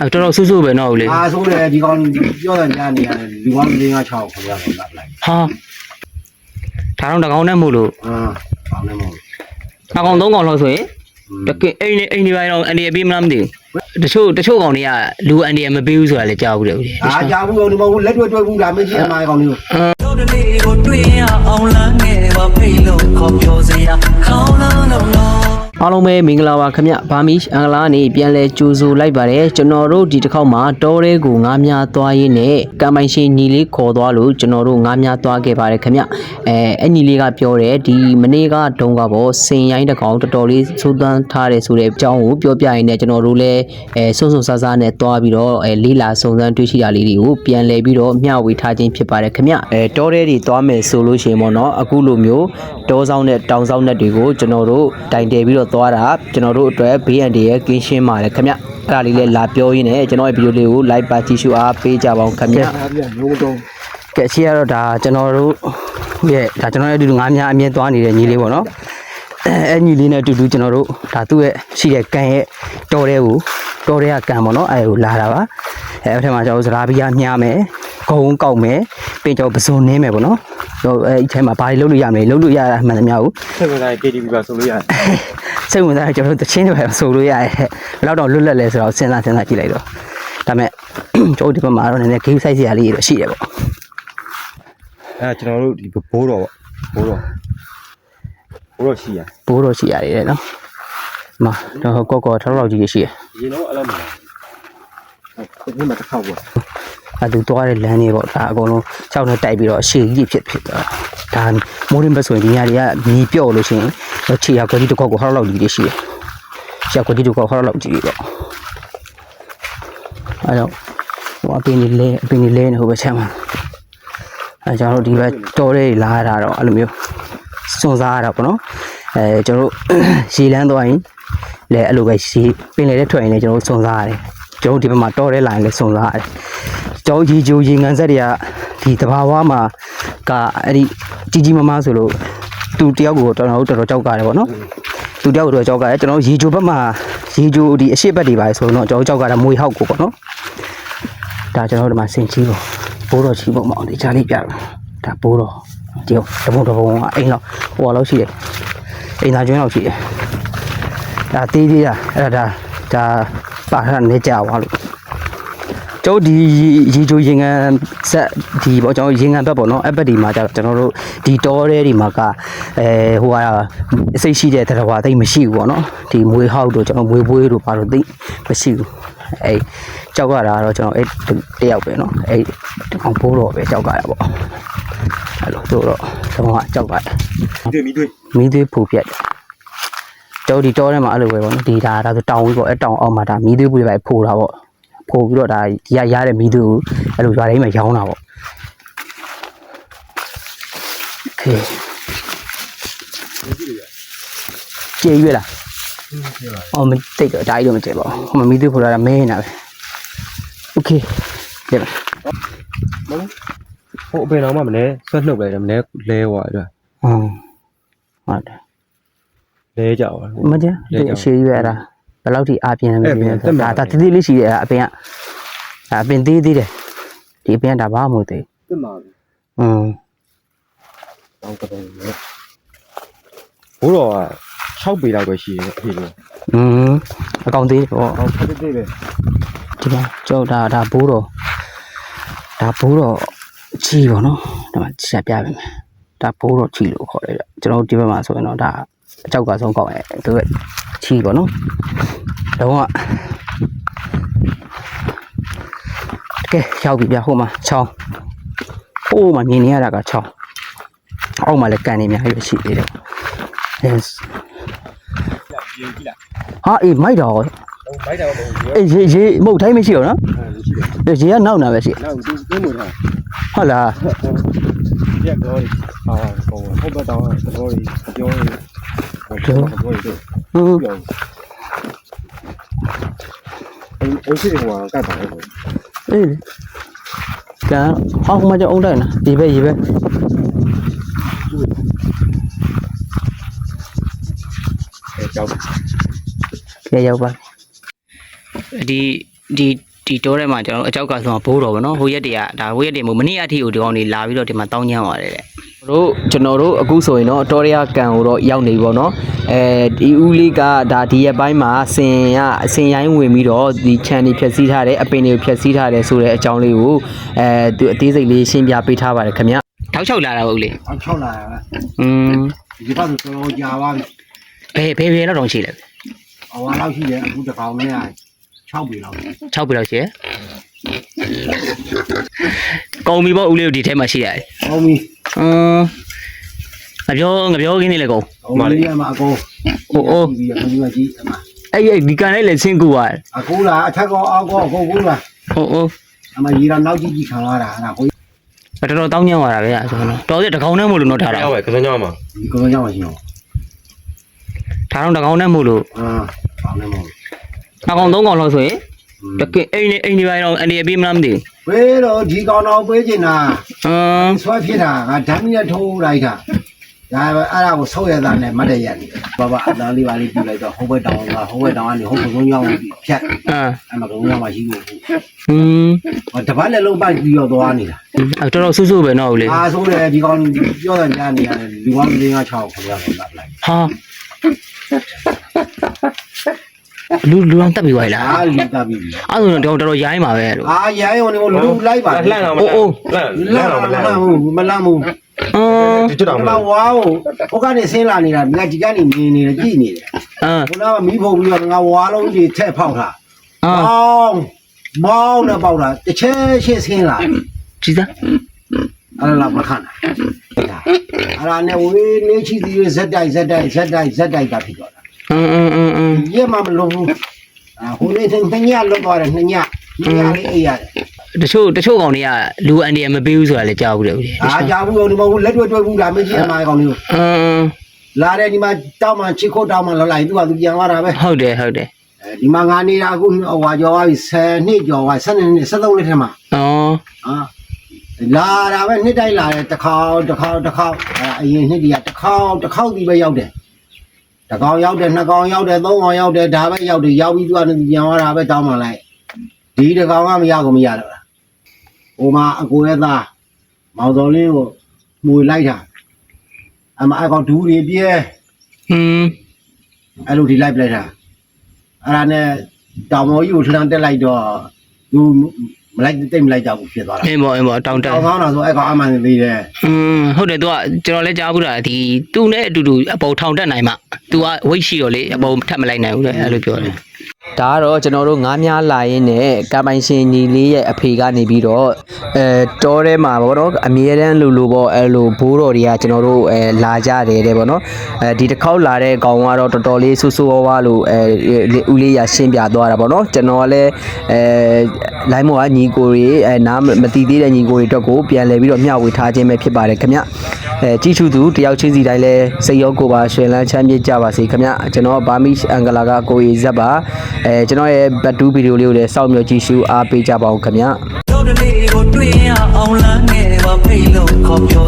အဲ့တော်တော်ဆူဆူပဲနော်ဦးလေးအားဆိုးတယ်ဒီကောင်ပြောတယ်ညာနေရတယ်လူကောင်းလေးက6ခေါ်ရတော့လပ်လိုက်ဟာဒါတော့တကောင်နဲ့မို့လို့အာကောင်းနေမို့နှစ်ကောင်သုံးကောင်လောက်ဆိုရင်တကယ်အိမ်နေအိမ်နေပိုင်းတော့အန်ဒီပေးမလားမသိဘူးတချို့တချို့ကောင်တွေကလူအန်ဒီမပေးဘူးဆိုတာလည်းကြားဘူးလေဦးလေးအားကြောက်ဘူးဒီမဟုတ်လက်တွေ့တွေ့ဘူးဒါမင်းကြီးအမားကောင်လေးကိုတို့တလေးကိုတွေ့ရအောင်လမ်းငယ်ပါဖိတ်လို့ခေါ်ပြောစရာခေါင်းလုံးလုံးလုံး အားလုံးပဲမင်္ဂလာပါခင်ဗျဘာမီအင်္ဂလာနေပြန်လဲကြိုဆိုလိုက်ပါတယ်ကျွန်တော်တို့ဒီတစ်ခေါက်မှာတောရဲကိုငားများသွားရင်းနဲ့ကံပိုင်ရှင်ညီလေးခေါ်သွားလို့ကျွန်တော်တို့ငားများသွားခဲ့ပါတယ်ခင်ဗျအဲအဲ့ညီလေးကပြောတယ်ဒီမနေ့ကတုန်းကပေါ့စင်ရိုင်းတစ်ကောင်တော်တော်လေးသိုးသွန်းထားတယ်ဆိုတဲ့အကြောင်းကိုပြောပြရင်းနဲ့ကျွန်တော်တို့လည်းအဲစွန့်စွန့်ဆားဆားနဲ့သွားပြီးတော့အဲလေးလာစုံစမ်းတွေ့ရှိတာလေးတွေကိုပြန်လဲပြီးတော့မျှဝေထားခြင်းဖြစ်ပါတယ်ခင်ဗျအဲတောရဲတွေသွားမယ်ဆိုလို့ရှိရင်ပေါ့နော်အခုလိုမျိုးတောဆောင်နဲ့တောင်ဆောင်နဲ့တွေကိုကျွန်တော်တို့တိုင်တယ်ပြီးတော့သွားတာကျွန်တော်တို့အတွက်ဘေးအန္တရာယ်ကင်းရှင်းပါတယ်ခင်ဗျအဲ့ဒါလေးလည်းလာပြောရင်းနဲ့ကျွန်တော်ရဲ့ဗီဒီယိုလေးကို like ပါကြည့်ရှုအားပေးကြပါအောင်ခင်ဗျအားပြန်ရုံးတော့ကဲရှိရတော့ဒါကျွန်တော်တို့ရဲ့ဒါကျွန်တော်ရဲ့အတူတူငါးများအမြဲသွားနေတဲ့ညီလေးပေါ့နော်အဲအဲ့ညီလေးနဲ့အတူတူကျွန်တော်တို့ဒါသူ့ရဲ့ရှိတဲ့ကန်ရဲ့တော်တဲ့ကိုတော်တဲ့ကကန်ပေါ့နော်အဲကိုလာတာပါအဲအဲ့ထက်မှာကျွန်တော်တို့စရာပီးယားမြားမယ် ဂုံကောက်မယ်ပြီးတော့ပစုံနင်းမယ်ပေါ့နော်ကျွန်တော်အဲ့ဒီထဲမှာဘာတွေလုပ်လို့ရမလဲလုပ်လို့ရတာမှန်သမျှကိုဆက်ဝင်လာ KTV ပါဆိုလို့ရတယ်စိတ်ဝင်စားတယ်ကျွန်တော်တို့တချင်းတွေပဲဆိုလို့ရတယ်ဘယ်တော့တော့လွတ်လပ်လဲဆိုတော့စဉ်းစားစဉ်းစားကြည့်လိုက်တော့ဒါပေမဲ့ကျွန်တော်ဒီဘက်မှာတော့နည်းနည်း game size စရာလေးတွေတော့ရှိတယ်ပေါ့အဲကျွန်တော်တို့ဒီဘိုးတော်ပေါ့ဘိုးတော်ဘိုးတော်ရှိရဘိုးတော့ရှိရတယ်နော်ဒီမှာတော့ကော့ကော့ထောက်လောက်ကြီးရှိတယ်ရေတော့အဲ့လိုမလားဒီမှာတစ်ခေါက်ပေါ့ အဲသူသွားတဲ့လမ်းတွေပေါ့ဒါအကုန်လုံးချောက်နဲ့တိုက်ပြီးတော့အရှိကြီးဖြစ်ဖြစ်သွားဒါမိုးရင်ဘက်ဆိုရင်ဒီနေရာတွေကမြည်ပြော့လို့ရှိရင်တော့ခြေရကွက်ကြီးတစ်ခေါက်ကိုဟောက်လောက်ကြီးတွေရှိတယ်ခြေကွက်ကြီးတစ်ခေါက်ဟောက်လောက်ကြီးတွေပေါ့အဲတော့ဟိုအပင်ကြီးလဲအပင်ကြီးလဲနေဟိုဘက်ချက်မှာအဲကျွန်တော်တို့ဒီဘက်တော်တွေလာရတာတော့အဲ့လိုမျိုးစွန့်စားရတာပေါ့နော်အဲကျွန်တော်တို့ရေလန်းသွားရင်လဲအဲ့လိုပဲရေပင်လေတဲ့ထွက်ရင်လည်းကျွန်တော်တို့စွန့်စားရတယ်ကျွန်တော်တို့ဒီဘက်မှာတော်တဲ့ line လည်းစွန့်စားရတယ် ကျောင်းကြီးဂျိုရေငန်းဆက်တွေကဒီတဘာဝမှာကအဲ့ဒီကြီးကြီးမားမားဆိုလို့သူတယောက်ကိုတော်တော်တော်တော်ကြောက်ကြတယ်ပေါ့နော်သူတယောက်ကိုတော်တော်ကြောက်ကြတယ်ကျွန်တော်ရေဂျိုဘက်မှာရေဂျိုဒီအရှိတ်ဘက်တွေပါဆိုတော့ကျွန်တော်ကြောက်ကြတာမွေဟောက်ကိုပေါ့နော်ဒါကျွန်တော်တို့ဒီမှာစင်ချီပေါ့ဘိုးတော်ချီပေါ့မအောင်ဒီချာလေးပြတယ်ဒါဘိုးတော်ဒီဟုတ်တပုံတပုံကအိမ်လောက်ဟိုလောက်ရှိတယ်အိမ်သားကျွန်းလောက်ရှိတယ်ဒါသေးသေးတာအဲ့ဒါဒါပါရနေကြသွားလို့ ကျုပ်ဒီရေချိုရင်ငံဆက်ဒီပေါ့ကျွန်တော်ရင်ငံဘက်ပေါ့နော်အဘက်ဒီမှာကျတော့ကျွန်တော်တို့ဒီတောထဲဒီမှာကအဲဟိုကအစိတ်ရှိတဲ့တရဝါသိမ့်မရှိဘူးပေါ့နော်ဒီမွေဟောက်တို့ကျွန်တော်မွေပွေးတို့ဘာလို့သိမ့်မရှိဘူးအဲကြောက်ရတာကတော့ကျွန်တော်အဲတယောက်ပဲနော်အဲဒီကောင်ပိုးတော့ပဲကြောက်ကြရပေါ့အဲ့လိုတို့တော့ကျွန်တော်ကကြောက်ရတယ်ဒီမိတွေ့မီးသွေးဖူပြတ်တယ်ကျော်ဒီတောထဲမှာအဲ့လိုပဲပေါ့နော်ဒီဒါဒါဆိုတောင်ကြီးပေါ့အဲ့တောင်အောက်မှာဒါမီးသွေးပူပဲဖိုးတာပေါ့ ဖိုးပြီးတော့ဒါဒီကရတဲ့မီးသွေးကိုအဲ့လိုရွာတိုင်းမှာရောင်းတာပေါ့โอเคကျေရွေးလားအော်မတိတ်တော့ဒါကြီးတော့မကျေပါဘူးဟိုမှာမီးသွေးဖိုးတာမဲနေတာပဲโอเคကြည့်ပါ ဟိုအပင်တော်မှမလဲဆွတ်နှုတ်လိုက်တယ်မလဲလဲဟွာအဲ့ဒါ ဟုတ်ဟုတ်တယ် လဲကြပါ မကျန်ဒီအရှိရွယ်တာဘ ယ်လောက်ထိအားပြင်းလဲမသိ အဲ့ ဘူး တက်မှာ ဒါဒါသေးသေးလေးရှိတယ်အဲ့ဒါအပင်ကဒါအပင်သေးသေးတယ်ဒီအပင်ကဒါဘာမှမဟုတ်သေး တက်မှာ ဘူးอืม တောင်းကတဲ့လေဘိုးတော်က6ပေလောက်ပဲရှိတယ်အဖေက อืมအကောင်သေးတယ်ပေါ့ ဟောတိတ်တိတ်ပဲ ဒီမှာကျောက်ဒါဒါဘိုးတော်ဒါဘိုးတော်ချီပေါ့နော်ဒီမှာဆက်ပြပေးမယ်ဒါဘိုးတော်ချီလို့ခေါ်တယ်ကြကျွန်တော်တို့ဒီဘက်မှာဆိုရင်တော့ဒါအကြောက်ကဆုံးကောက်ရဲသူကချီပေါ့နော်တော့ကကဲရောက် ပြီဗျဟိုမှာချောင်းဟိုမှာမြင်နေရတာကချောင်းအောက်မှာလည်းကန်နေအများကြီးပဲရှိသေးတယ် yes ဟာအေးမိုက်တော့ဟိုဘိုက်တာတော့ရေအေးရေရေမဟုတ်တိုင်းမရှိတော့နော်ရှိတယ်ရေကနောက်နာပဲရှိနောက်သူသွင်းလို့ထား ဟုတ်လားရက်တော့ဟာဟိုဟိုဘက်တော့တော်ရီပြောရီဟိုပြောရီတို့ဟင်းပြောအိမ်အိမ်ရှိတယ်ဟိုကတ်ပါလေအေးကဲဟောက်မှကြောက်အောင်တိုင်းနော်ဒီပဲဒီပဲအဲကြောက်ကဲရောက်ပါဒီဒီ ဒီတိုးထဲမှာကျွန်တော်တို့အကြောက်ကဆိုတော့ဘိုးတော်ဗောနော်ဟိုရက်တည်းကဒါဟိုရက်တည်းမို့မနေ့အထိကိုဒီကောင်နေလာပြီးတော့ဒီမှာတောင်းညမ်းသွားတယ်တဲ့တို့ကျွန်တော်တို့အခုဆိုရင်တော့တော်ရရကန်ကိုတော့ရောက်နေပြီဗောနော်အဲဒီဦးလေးကဒါဒီရက်ပိုင်းမှာဆင်ကအဆင်ရိုင်းဝင်ပြီးတော့ဒီခြံနေဖြက်စီးထားတယ်အပင်တွေကိုဖြက်စီးထားတယ်ဆိုတဲ့အကြောင်းလေးကိုအဲသူအသေးစိတ်လေးရှင်းပြပေးထားပါတယ်ခင်ဗျထောက်ချောက်လာတာဟုတ်လေအောက်6လာတာอืมဒီဘက်ဆိုတော်တော်ကြာပါပြီဘယ်ဘယ်ဘယ်လောက်တောင်ရှိလဲအဝါလောက်ရှိတယ်အခုတစ်ကောင်နဲ့ 6ပြီလောက်6ပြီလောက်ရှိရယ်ကောင်းပြီပေါ့ဦးလေးတို့ဒီထဲမှာရှိရတယ်ဟုတ်ပြီอืมငပြောငပြောခင်းနေလေကောဟိုလေးမှာအကုန်ဟိုအိုးဒီကဒီကကြီးအမအဲ့အဲ့ဒီကန်လေးလည်းဆင်းကူရတယ်အကူလာအထက်ကောအောက်ကောအကုန်ကူလာဟိုအိုးအမကြီးရနောက်ကြီးကြီးခံရတာအဲ့ဒါကိုတော်တော်တောင်းညံ့သွားတာပဲအဲ့ဆိုတော့တော်စီတကောင်နဲ့မို့လို့တော့ထားတာရပါကစမ်းကြမှာဒီကောင်ကြောင့်မရှိတော့ထားတော့တကောင်နဲ့မို့လို့အာကောင်းနေမို့ အကောင်သုံးကောင်လောက်ဆိုရင်တကအိမ်နေအိမ်နေပိုင်းတော့အနေအပြေးမလားမသိဝေးတော့ဒီကောင်တော့ပေးချင်တာဘူးအင်းဆွဲဖြစ်တာငါဓာတ်မီနဲ့ထိုးလိုက်တာဒါပဲအဲ့ဒါကိုဆုတ်ရတာနဲ့မတ်တရက်နေဘာဘာအတန်းလေးပါလေးပြလိုက်တော့ဟိုဘက်တောင်ကဟိုဘက်တောင်ကနေဟိုဘုံကြောင်းဖြတ်အင်းအဲ့မှာကုန်းကြောင်းမှာရှိလို့ဟင်းတပတ်လည်းလုံးပိုက်ပြီးတော့သွားနေတာအဲ့တော်တော်ဆူဆူပဲနော်ဦးလေးအားဆိုးတယ်ဒီကောင်ပြောတဲ့ကြားနေရတယ်လူကောင်းလေးက6ခေါ်ရတော့လပ်လိုက်ဟာ လူလူအောင်တက်ပြီးသွားလားအားလူတာပြီအဲ့ဆိုတော့တော်တော်ရိုင်းပါပဲလို့အားရိုင်းဝင်ကိုလူလိုက်ပါလှမ်းတော့မလှမ်းလှမ်းလလှမ်းမ်းတော့မမလှမ်းလမ်းဘူးမလမ်းဘူးအင်းဒီချက်တော့မမလှမ်းဝါကိုဟိုကနေဆင်းလာနေတာငါဒီကနေမြင်နေတယ်ကြည့်နေတယ်အင်းခုနကမီးဖို့ပြီးတော့ငါဝါလုံးကြီးထက်ဖောက်တာအင်းမောင်းမောင်းနဲ့ပေါက်တာတစ်ချက်ချင်းဆင်းလာကြည်သားအဲ့ဒါမခံတာအဲ့ဒါနဲ့ဝေးလေးချီစီဇက်တိုက်ဇက်တိုက်ဇက်တိုက်ဇက်တိုက်တာဖြစ်တော့ တာအင်းအင်းအင်းအင်းရက်မှမလုံးဘူးအာဟိုလေးနှစ်ညလွတ်သွားတယ်နှစ်ညနှစ်ညလေးအေးရတယ်တချို့တချို့ကောင်တွေကလူအန်ဒီယမပေးဘူးဆိုတာလည်းကြားဘူးလေဦးလေးအာကြာဘူးဒီမဟုတ်လက်တွေ့တွေ့ဘူးဒါမကြီးအမားကောင်လေးအင်းလာတယ်ဒီမှာတောင်းမှချစ်ခိုးတောင်းမှလောလိုက်သူကသူပြန်သွားတာပဲဟုတ်တယ်ဟုတ်တယ်ဒီမှာငါနေတာအခုဟိုကျော်သွားပြီ10နှစ်ကျော်သွား12နှစ်13နှစ်ထဲမှာ။အော်အာလာတာပဲနှစ်တိုင်းလာတယ်တစ်ခေါက်တစ်ခေါက်တစ်ခေါက်အရင်နှစ်တည်းကတစ်ခေါက်တစ်ခေါက်ဒီပဲရောက်တယ် တစ်ခေါက်ရောက်တယ်နှစ်ခေါက်ရောက်တယ်သုံးခေါက်ရောက်တယ်ဒါပဲရောက်တယ်ရောက်ပြီးသူကပြန်သွားတာပဲတောင်းမှလိုက်ဒီတစ်ခေါက်ကမရကိုမရတော့လားဟိုမှာအကိုရဲ့သားမောင်စော်လင်းကိုမှုလိုက်တာအမအကောင်ဒူးတွေပြဲဟင်းအဲ့လိုဒီလိုက်ပလိုက်တာအဲ့ဒါနဲ့တောင်မော်ကြီးကိုထလန်တက်လိုက်တော့သူ မလိုက်တိတ်မလိုက်ကြဘူးဖြစ်သွားတာ အင်းဘောအင်းဘောတောင်းတ တောင်ကောင်းတာဆိုအဲ့ကောင်အမှန်သေးတယ် อืมဟုတ်တယ်သူကကျွန်တော်လည်းကြားဘူးတာဒီသူနဲ့အတူတူအပေါ်ထောင်တက်နိုင်မှ तू ကဝိတ်ရှိတော့လေအပေါ်ထပ်မလိုက်နိုင်ဘူးလေအဲ့လိုပြောတယ် ဒါကတော့ကျွန်တော်တို့ငားများလာရင်းနဲ့ကပိုင်ရှင်ညီလေးရဲ့အဖေကနေပြီးတော့အဲတောထဲမှာဗောနော်အမြဲတမ်းလူလူပေါ့အဲလိုဘိုးတော်တွေကကျွန်တော်တို့အဲလာကြတယ်တဲ့ဗောနော်အဲဒီတစ်ခေါက်လာတဲ့ကောင်ကတော့တော်တော်လေးဆူဆူဝါးဝါလို့အဲဦးလေးရရှင်းပြသွားတာဗောနော်ကျွန်တော်ကလည်းအဲလိုင်းမောကညီကိုတွေအဲနားမတီးသေးတဲ့ညီကိုတွေအတွက်ကိုပြန်လဲပြီးတော့မျှဝေထားခြင်းပဲဖြစ်ပါတယ်ခင်ဗျ အဲကြီးချူသူတယောက်ချင်းစီတိုင်းလဲစိတ်ရောကိုယ်ပါရှင်လန်းချမ်းမြေ့ကြပါစေခင်ဗျကျွန်တော်ဘာမီအင်္ဂလာကကိုရီဇက်ပါအဲကျွန်တော်ရဲ့ဘတ်တူးဗီဒီယိုလေးကိုလည်းစောင့်မျှော်ကြည့်ရှုအားပေးကြပါဦးခင်ဗျတို့တလေးကိုတွေ့ရအောင်လမ်းငယ်ပါဖိတ်လို့ခေါ်ပြောစရာ